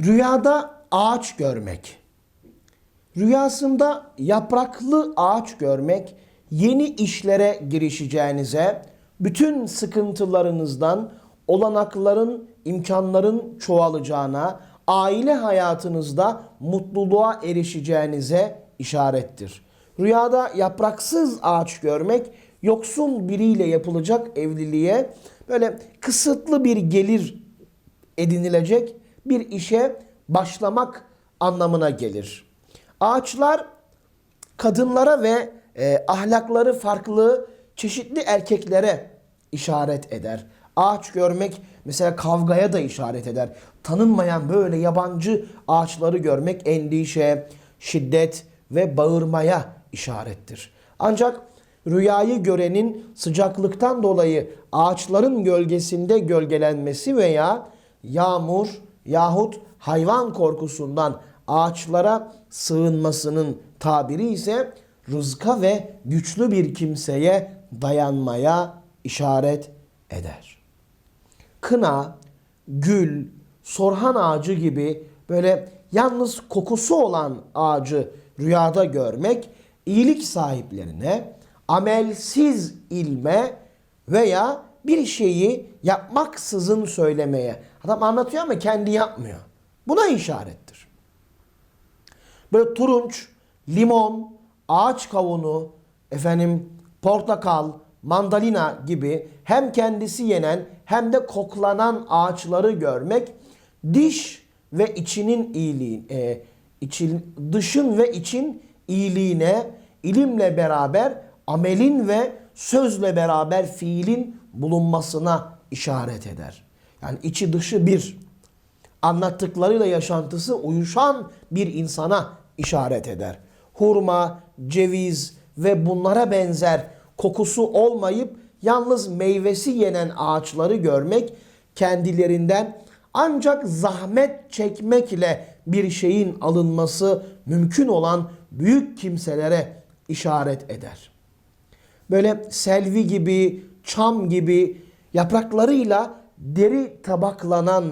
Rüyada ağaç görmek. Rüyasında yapraklı ağaç görmek yeni işlere girişeceğinize, bütün sıkıntılarınızdan olanakların, imkanların çoğalacağına, aile hayatınızda mutluluğa erişeceğinize işarettir. Rüyada yapraksız ağaç görmek yoksul biriyle yapılacak evliliğe böyle kısıtlı bir gelir edinilecek bir işe başlamak anlamına gelir. Ağaçlar kadınlara ve e, ahlakları farklı çeşitli erkeklere işaret eder. Ağaç görmek mesela kavgaya da işaret eder. Tanınmayan böyle yabancı ağaçları görmek endişe, şiddet ve bağırmaya işarettir. Ancak rüyayı görenin sıcaklıktan dolayı ağaçların gölgesinde gölgelenmesi veya yağmur yahut hayvan korkusundan ağaçlara sığınmasının tabiri ise rızka ve güçlü bir kimseye dayanmaya işaret eder. Kına, gül, sorhan ağacı gibi böyle yalnız kokusu olan ağacı rüyada görmek iyilik sahiplerine, amelsiz ilme veya bir şeyi yapmaksızın söylemeye. Adam anlatıyor ama kendi yapmıyor. Buna işarettir. Böyle turunç, limon, ağaç kavunu, efendim portakal, mandalina gibi hem kendisi yenen hem de koklanan ağaçları görmek diş ve içinin iyiliği, e, için, dışın ve için iyiliğine ilimle beraber amelin ve sözle beraber fiilin bulunmasına işaret eder. Yani içi dışı bir anlattıklarıyla yaşantısı uyuşan bir insana işaret eder. Hurma, ceviz ve bunlara benzer kokusu olmayıp yalnız meyvesi yenen ağaçları görmek kendilerinden ancak zahmet çekmek ile bir şeyin alınması mümkün olan büyük kimselere işaret eder. Böyle selvi gibi, çam gibi yapraklarıyla deri tabaklanan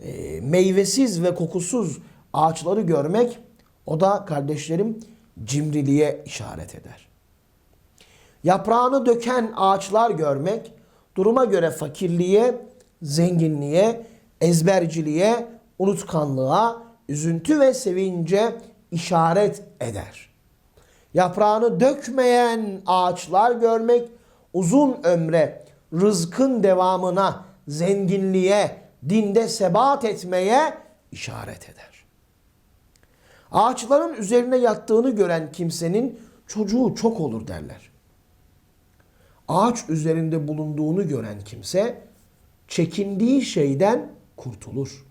e, meyvesiz ve kokusuz ağaçları görmek o da kardeşlerim cimriliğe işaret eder. Yaprağını döken ağaçlar görmek duruma göre fakirliğe, zenginliğe, ezberciliğe, unutkanlığa, üzüntü ve sevince işaret eder. Yaprağını dökmeyen ağaçlar görmek uzun ömre, rızkın devamına, zenginliğe, dinde sebat etmeye işaret eder. Ağaçların üzerine yattığını gören kimsenin çocuğu çok olur derler. Ağaç üzerinde bulunduğunu gören kimse çekindiği şeyden kurtulur.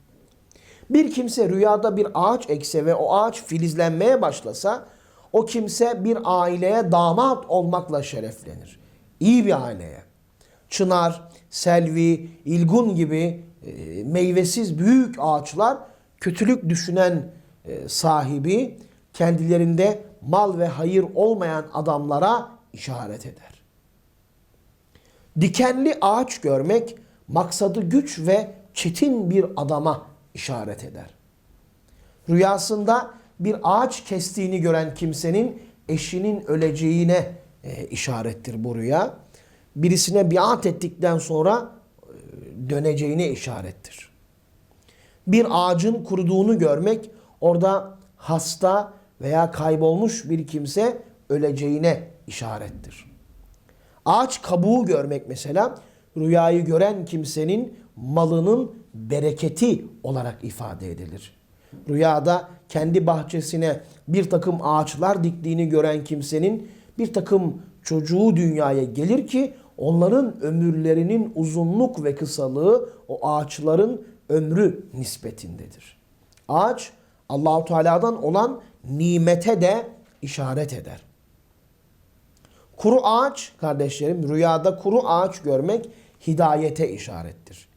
Bir kimse rüyada bir ağaç ekse ve o ağaç filizlenmeye başlasa o kimse bir aileye damat olmakla şereflenir. İyi bir aileye. Çınar, selvi, ilgun gibi e, meyvesiz büyük ağaçlar kötülük düşünen e, sahibi kendilerinde mal ve hayır olmayan adamlara işaret eder. Dikenli ağaç görmek maksadı güç ve çetin bir adama işaret eder. Rüyasında bir ağaç kestiğini gören kimsenin eşinin öleceğine e, işarettir bu rüya. Birisine biat ettikten sonra e, döneceğine işarettir. Bir ağacın kuruduğunu görmek orada hasta veya kaybolmuş bir kimse öleceğine işarettir. Ağaç kabuğu görmek mesela rüyayı gören kimsenin malının bereketi olarak ifade edilir. Rüyada kendi bahçesine bir takım ağaçlar diktiğini gören kimsenin bir takım çocuğu dünyaya gelir ki onların ömürlerinin uzunluk ve kısalığı o ağaçların ömrü nispetindedir. Ağaç Allahu Teala'dan olan nimete de işaret eder. Kuru ağaç kardeşlerim rüyada kuru ağaç görmek hidayete işarettir.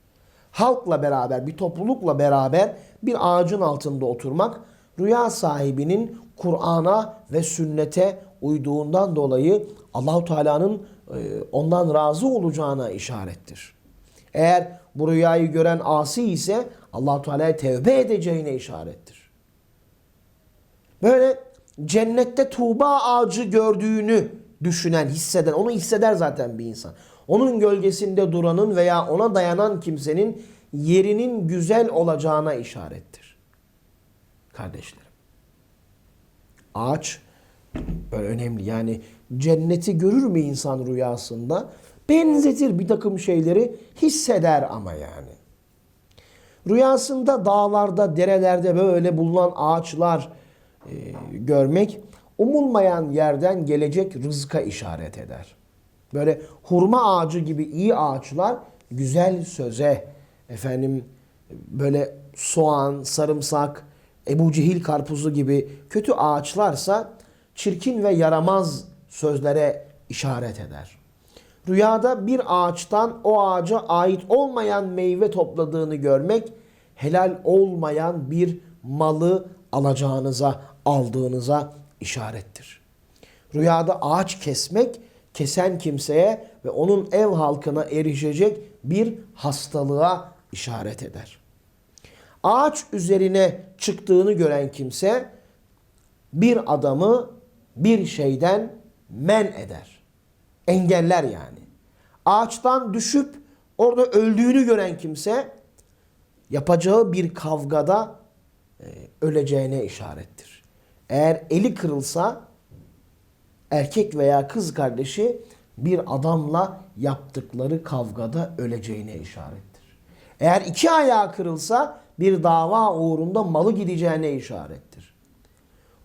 Halkla beraber bir toplulukla beraber bir ağacın altında oturmak rüya sahibinin Kur'an'a ve sünnete uyduğundan dolayı Allahu Teala'nın e, ondan razı olacağına işarettir. Eğer bu rüyayı gören asi ise allah Teala'ya tevbe edeceğine işarettir. Böyle cennette tuğba ağacı gördüğünü düşünen, hisseden, onu hisseder zaten bir insan. Onun gölgesinde duranın veya ona dayanan kimsenin yerinin güzel olacağına işarettir. Kardeşlerim. Ağaç böyle önemli. Yani cenneti görür mü insan rüyasında? Benzetir bir takım şeyleri hisseder ama yani. Rüyasında dağlarda, derelerde böyle bulunan ağaçlar e, görmek umulmayan yerden gelecek rızka işaret eder. Böyle hurma ağacı gibi iyi ağaçlar güzel söze, efendim böyle soğan, sarımsak, Ebu Cehil karpuzu gibi kötü ağaçlarsa çirkin ve yaramaz sözlere işaret eder. Rüyada bir ağaçtan o ağaca ait olmayan meyve topladığını görmek helal olmayan bir malı alacağınıza, aldığınıza işarettir. Rüyada ağaç kesmek kesen kimseye ve onun ev halkına erişecek bir hastalığa işaret eder. Ağaç üzerine çıktığını gören kimse bir adamı bir şeyden men eder. Engeller yani. Ağaçtan düşüp orada öldüğünü gören kimse yapacağı bir kavgada e, öleceğine işarettir. Eğer eli kırılsa erkek veya kız kardeşi bir adamla yaptıkları kavgada öleceğine işarettir. Eğer iki ayağı kırılsa bir dava uğrunda malı gideceğine işarettir.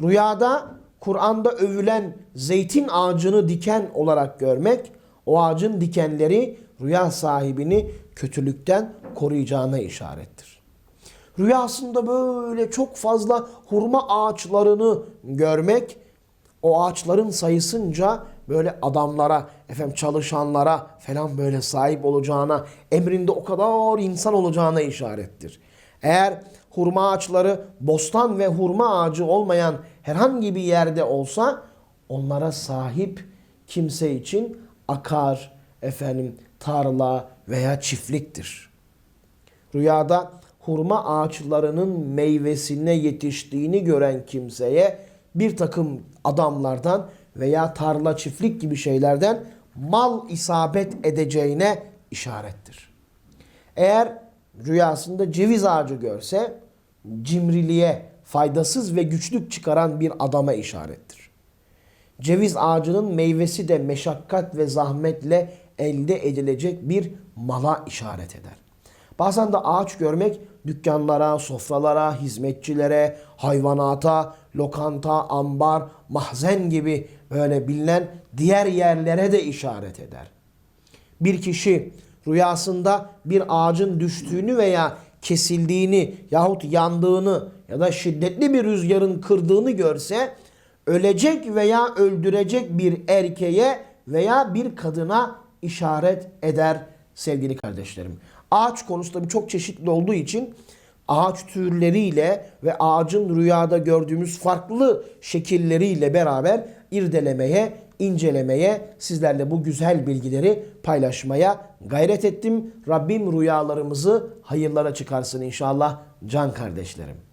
Rüyada Kur'an'da övülen zeytin ağacını diken olarak görmek, o ağacın dikenleri rüya sahibini kötülükten koruyacağına işarettir. Rüyasında böyle çok fazla hurma ağaçlarını görmek, o ağaçların sayısınca böyle adamlara, efendim çalışanlara falan böyle sahip olacağına, emrinde o kadar insan olacağına işarettir. Eğer hurma ağaçları bostan ve hurma ağacı olmayan herhangi bir yerde olsa onlara sahip kimse için akar, efendim tarla veya çiftliktir. Rüyada hurma ağaçlarının meyvesine yetiştiğini gören kimseye bir takım adamlardan veya tarla çiftlik gibi şeylerden mal isabet edeceğine işarettir. Eğer rüyasında ceviz ağacı görse cimriliğe faydasız ve güçlük çıkaran bir adama işarettir. Ceviz ağacının meyvesi de meşakkat ve zahmetle elde edilecek bir mala işaret eder. Bazen de ağaç görmek dükkanlara, sofralara, hizmetçilere, hayvanata, lokanta, ambar, mahzen gibi böyle bilinen diğer yerlere de işaret eder. Bir kişi rüyasında bir ağacın düştüğünü veya kesildiğini yahut yandığını ya da şiddetli bir rüzgarın kırdığını görse ölecek veya öldürecek bir erkeğe veya bir kadına işaret eder sevgili kardeşlerim. Ağaç konusu tabii çok çeşitli olduğu için ağaç türleriyle ve ağacın rüyada gördüğümüz farklı şekilleriyle beraber irdelemeye, incelemeye, sizlerle bu güzel bilgileri paylaşmaya gayret ettim. Rabbim rüyalarımızı hayırlara çıkarsın inşallah can kardeşlerim.